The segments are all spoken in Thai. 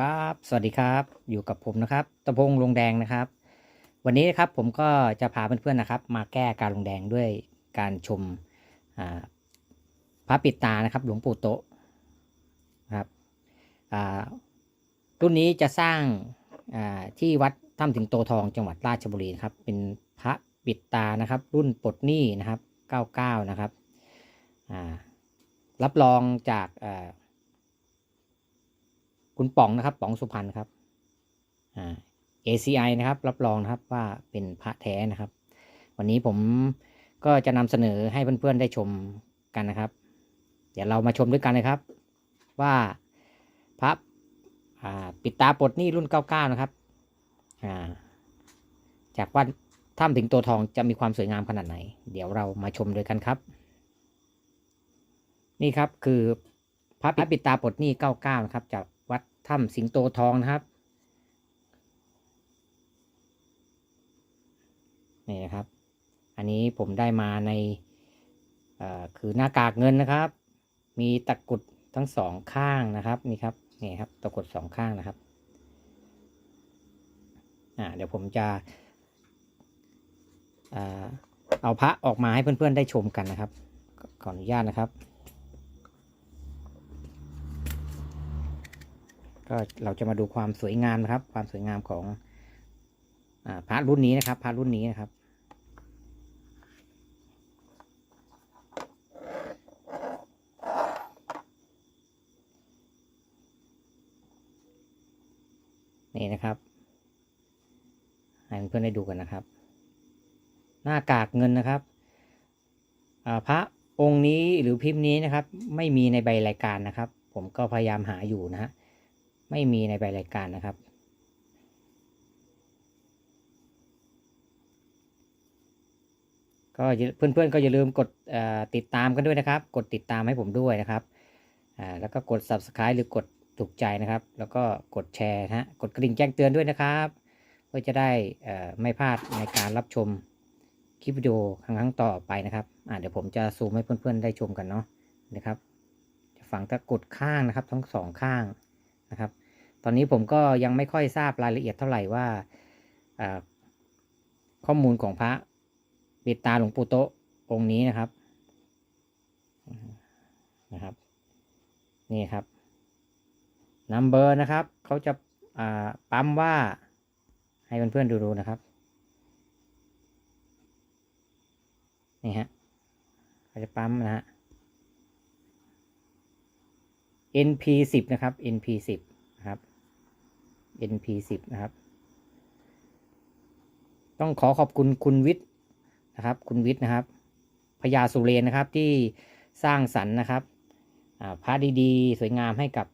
ครับ สวัสดีครับ อยู่กับผมนะครับตะพงลงแดงนะครับ วันนี้นะครับผมก็จะพาเพื่อนๆนะครับ มาแก้การลงแดงด้วยการชมพระปิดตานะครับ หลวงปู่โตะครับรุ่นนี้จะสร้างาที่วัดถ้ำถึงโตทองจังหวัดราชบุรีครับ เป็นพระปิดตานะครับ รุ่นปลดหนี้นะครับ 99 นะครับรับรองจากา คุณป๋องนะครับป๋องสุพรรณครับอ่า ACI นะครับ รับรองนะครับว่าเป็นพระแท้นะครับ วันนี้ผมก็จะนำเสนอให้เพื่อนๆได้ชมกันนะครับ เดี๋ยวเรามาชมด้วยกันนะครับ ว่าพระปิดตาปลดหนี้รุ่น 99 นะครับาจากวัดถ้ำถึงตัวทองจะมีความสวยงามขนาดไหน เดี๋ยวเรามาชมด้วยกันครับ นี่ครับคือพระปิดตาปลดหนี้ 99 นะครับจาก ถ้ำสิงโตทองนะครับนี่นะครับ อันนี้ผมได้มาในคือหน้ากากเงินนะครับ มีตะกุดทั้งสองข้างนะครับนี่ครับนี่ครับตะกุดสองข้างนะครับอ่าเดี๋ยวผมจะเอาพระออกมาให้เพื่อนๆได้ชมกันนะครับ ขออนุญาตนะครับ ก็เราจะมาดูความสวยงามนะครับ ความสวยงามของอาพระรุ่นนี้นะครับพระรุ่นนี้นะครับนี่นะครับให้เพื่อนได้ดูกันนะครับ หน้ากากเงินนะครับพระองค์นี้หรือพิมพ์นี้นะครับ ไม่มีในใบรายการนะครับ ผมก็พยายามหาอยู่นะฮะ ไม่มีในใบรายการนะครับ ก็อย่าเพื่อนๆก็อย่าลืมกดติดตามกันด้วยนะครับ กดติดตามให้ผมด้วยนะครับแล้วก็กด subscribe หรือกดถูกใจนะครับ แล้วก็กดแชร์นะฮะกดกระดิ่งแจ้งเตือนด้วยนะครับ เพื่อจะได้ไม่พลาดในการรับชมคลิปวิดีโอครั้งต่อไปนะครับเดี๋ยวผมจะซูมให้เพื่อนๆได้ชมกันเนาะนะครับ จะฝังตะกรุดข้างนะครับ ทั้งสองข้าง นะครับ ตอนนี้ผมก็ยังไม่ค่อยทราบรายละเอียดเท่าไหร่ว่าข้อมูลของพระปิดตาหลวงปู่โตองค์นี้นะครับนะครับ นี่ครับนัมเบอร์นะครับเขาจะาปั๊มว่าให้เพื่อนๆดูๆนะครับนี่ฮะเขาจะปั๊มนะฮะ NP สิบนะครับ NP สิบนะครับ NP สิบนะครับ ต้องขอขอบคุณคุณวิทย์นะครับ คุณวิทย์นะครับพญาสุเรนนะครับที่สร้างสรรค์นะครับพระดีๆ สวยงามให้กับ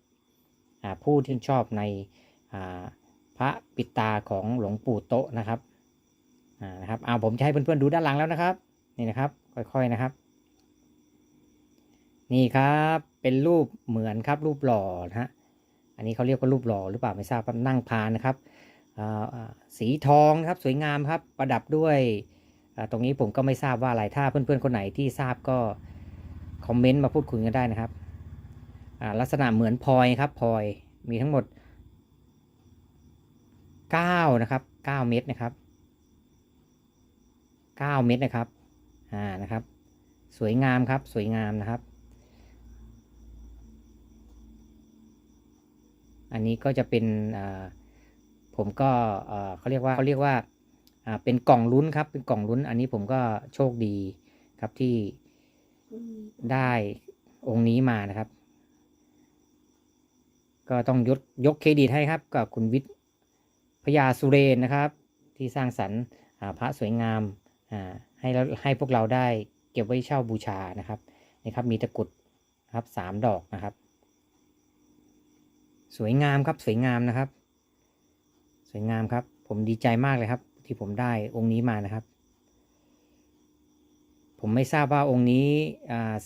ผู้ที่ชอบในพระปิตาของหลวงปู่โตนะครับนะครับเอาผมจะให้เพื่อนๆดูด้านหลังแล้วนะครับ นี่นะครับ ค่อยๆนะครับ นี่ครับ เป็นรูปเหมือนครับรูปหล่อนะฮะอันนี้เขาเรียกว่ารูปหล่อหรือเปล่าไม่ทราบครับนั่งพานนะครับอ่าสีทองครับสวยงามครับประดับด้วยอ่าตรงนี้ผมก็ไม่ทราบว่าอะไรถ้าเพื่อนๆคนไหนที่ทราบก็คอมเมนต์มาพูดคุยกันได้นะครับอ่าลักษณะเหมือนพลอยครับพลอยมีทั้งหมด 9 นะครับ 9 เม็ดนะครับ 9 เม็ดนะครับอ่านะครับ สวยงามครับสวยงามนะครับ อันนี้ก็จะเป็นผมก็เขาเรียกว่าเขาเรียกว่าเป็นกล่องลุ้นครับ เป็นกล่องลุ้น อันนี้ผมก็โชคดีครับที่ได้องค์นี้มานะครับ ก็ต้องยกยกเครดิตให้ครับกับคุณวิทย์พญาสุเรนนะครับ ที่สร้างสรรค์พระสวยงามให้ให้พวกเราได้เก็บไว้เช่าบูชานะครับนี่ครับมีตะกรุดครับสามดอกนะครับ สวยงามครับสวยงามนะครับ สวยงามครับ ผมดีใจมากเลยครับ ที่ผมได้องค์นี้มานะครับ ผมไม่ทราบว่าองค์นี้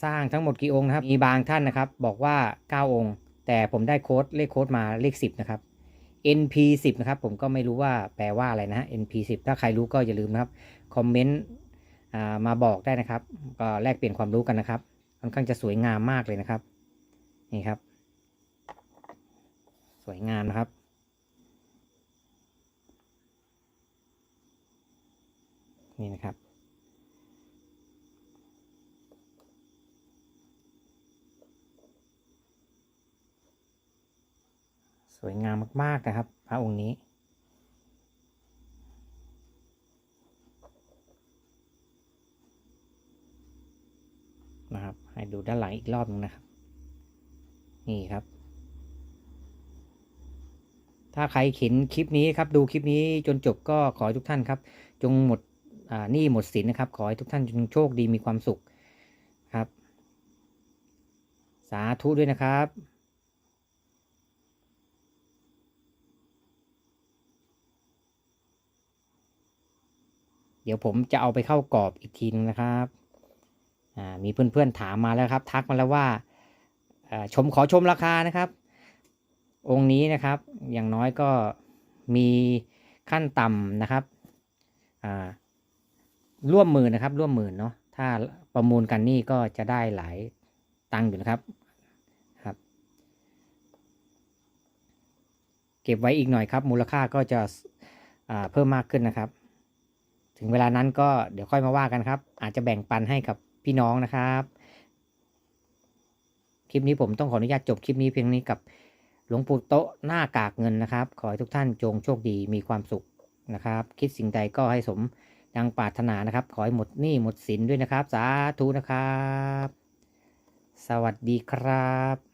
สร้างทั้งหมดกี่องค์นะครับ มีบางท่านนะครับ บอกว่า 9 องค์ แต่ผมได้โค้ดเลขโค้ดมาเลข 10 นะครับ NP 10นะครับ ผมก็ไม่รู้ว่าแปลว่าอะไรนะฮะ NP 10ถ้าใครรู้ก็อย่าลืมนะครับคอมเมนต์มาบอกได้นะครับ ก็แลกเปลี่ยนความรู้กันนะครับค่อนข้างจะสวยงามมากเลยนะครับ นี่ครับ สวยงามนะครับ นี่นะครับ สวยงามมาก ๆ นะครับ พระองค์นี้นะครับ ให้ดูด้านหลังอีกรอบหนึงนะครับ นี่ครับ ถ้าใครเห็นคลิปนี้ครับ ดูคลิปนี้จนจบก็ขอทุกท่านครับ จงหมดหนี้หมดสินนะครับ ขอให้ทุกท่านจงโชคดีมีความสุขครับ สาธุด้วยนะครับเดี๋ยวผมจะเอาไปเข้ากรอบอีกทีนึงนะครับ มีเพื่อนๆถามมาแล้วครับ ทักมาแล้วว่าชมขอชมราคานะครับ องค์นี้นะครับ อย่างน้อยก็มีขั้นต่ำนะครับร่วมหมื่นนะครับ ร่วมหมื่นเนาะถ้าประมูลกันนี่ก็จะได้หลายตังค์อยู่นะครับครับ เก็บไว้อีกหน่อยครับ มูลค่าก็จะเพิ่มมากขึ้นนะครับ ถึงเวลานั้นก็เดี๋ยวค่อยมาว่ากันครับ อาจจะแบ่งปันให้กับพี่น้องนะครับ คลิปนี้ผมต้องขออนุญาตจบคลิปนี้เพียงนี้กับ หลวงปู่โตะหน้ากากเงินนะครับ ขอให้ทุกท่านจงโชคดีมีความสุขนะครับ คิดสิ่งใดก็ให้สมดังปรารถนานะครับ ขอให้หมดหนี้หมดสินด้วยนะครับ สาธุนะครับ สวัสดีครับ